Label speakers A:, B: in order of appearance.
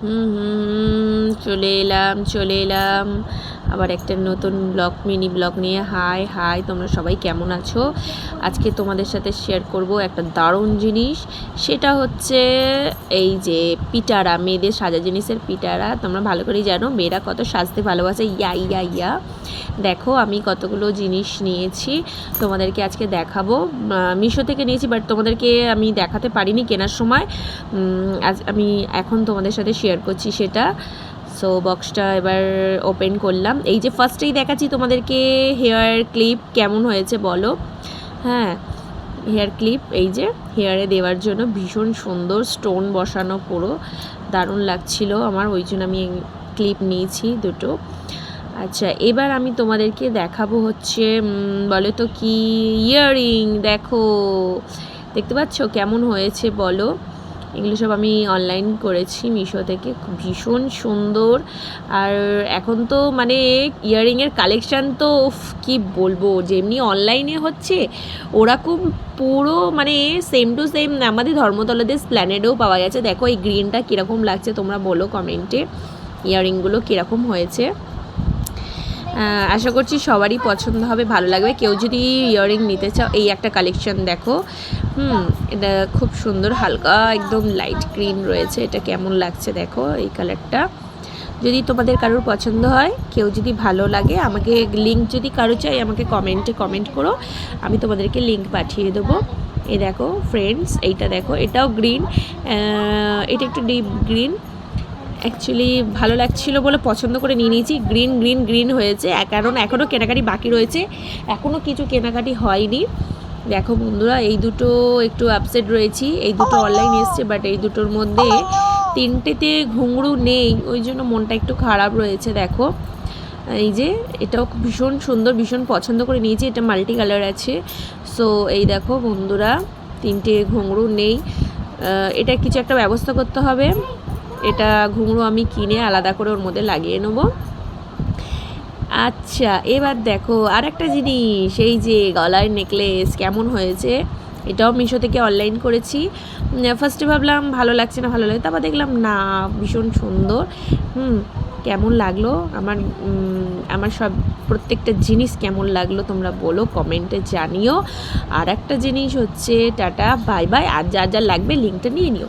A: হুম হুম চলে এলাম চলে এলাম। আবার একটা নতুন ব্লগ, মিনি ব্লগ নিয়ে হাই হাই, তোমরা সবাই কেমন আছো? আজকে তোমাদের সাথে শেয়ার করব একটা দারুণ জিনিস, সেটা হচ্ছে এই যে পিটারা, মেয়েদের সাজা জিনিসের পিটারা, তোমরা ভালো করেই জানো, মেয়েরা কত সাজতে ভালোবাসে, ইয়া ইয়া ইয়া। দেখো, আমি কতগুলো জিনিস নিয়েছি, তোমাদেরকে আজকে দেখাবো। মিশো থেকে নিয়েছি বাট তোমাদেরকে আমি দেখাতে পারিনি কেনার সময়। আজ আমি এখন তোমাদের সাথে শেয়ার করছি সেটা। সো বক্সটা এবার ওপেন করলাম। এই যে ফার্স্টেই দেখাচ্ছি তোমাদেরকে হেয়ার ক্লিপ কেমন হয়েছে বলো। হ্যাঁ হেয়ার ক্লিপ এই যে হেয়ারে দেওয়ার জন্য ভীষণ সুন্দর স্টোন বসানো পুরো। দারুণ লাগছিল আমার, ওই জন্য আমি ক্লিপ নিয়েছি দুটো। আচ্ছা এবার আমি তোমাদেরকে দেখাবো হচ্ছে বলো তো কি ইয়াররিং দেখো। দেখতে পাচ্ছ কেমন হয়েছে বলো। এগুলো সব আমি অনলাইন করেছি মিশো থেকে। ভীষণ সুন্দর। আর এখন তো মানে ইয়াররিংয়ের কালেকশান তো কি বলব? যেমনি অনলাইনে হচ্ছে, ওরকম পুরো মানে সেম টু সেম আমাদের ধর্মতলাদের স্প্ল্যানেডেও পাওয়া গেছে। দেখো এই গ্রিনটা কীরকম লাগছে তোমরা বলো কমেন্টে ইয়াররিংগুলো কীরকম হয়েছে? আশা করছি সবারই পছন্দ হবে, ভালো লাগবে। কেউ যদি ইয়াররিং নিতে চাও, এই একটা কালেকশন দেখো। হুম, এটা খুব সুন্দর, হালকা, একদম লাইট গ্রিন রয়েছে। এটা কেমন লাগছে দেখো এই কালারটা যদি তোমাদের কারোর পছন্দ হয়, কেউ যদি ভালো লাগে, আমাকে লিঙ্ক যদি কারও চাই, আমাকে কমেন্টে কমেন্ট করো। আমি তোমাদেরকে লিঙ্ক পাঠিয়ে দেবো। এই দেখো ফ্রেন্ডস এইটা দেখো, এটাও গ্রিন এটা একটু ডিপ গ্রিন অ্যাকচুয়ালি ভালো লাগছিল বলে পছন্দ করে নিয়ে নিয়েছি। গ্রিন গ্রিন গ্রিন হয়েছে। কারণ এখনও কেনাকাটি বাকি রয়েছে। এখনও কিছু কেনাকাটি হয়নি। দেখো বন্ধুরা, এই দুটো একটু আপসেট রয়েছি। এই দুটো অনলাইন এসছে বাট এই দুটোর মধ্যে তিনটেতে ঘুঙরু নেই। ওই জন্য মনটা একটু খারাপ রয়েছে, দেখো। এই যে, এটাও ভীষণ সুন্দর, ভীষণ পছন্দ করে নিয়েছি। এটা মাল্টি কালার আছে। সো এই দেখো বন্ধুরা, তিনটে ঘুঙরু নেই। এটা কিছু একটা ব্যবস্থা করতে হবে। এটা ঘুঙরু আমি কিনে আলাদা করে ওর মধ্যে লাগিয়ে নেব। আচ্ছা এবার দেখো আর একটা জিনিস, এই যে গলার নেকলেস কেমন হয়েছে? এটাও মিশো থেকে অনলাইন করেছি। ফার্স্টে ভাবলাম ভালো লাগছে না, ভালো লাগে তারপর দেখলাম না, ভীষণ সুন্দর। হুম, কেমন লাগল? আমার আমার সব, প্রত্যেকটা জিনিস কেমন লাগল তোমরা বলো কমেন্টে জানিও। আর একটা জিনিস হচ্ছে, টাটা বাই বাই আর যা যা লাগবে লিঙ্কটা নিয়ে নিও।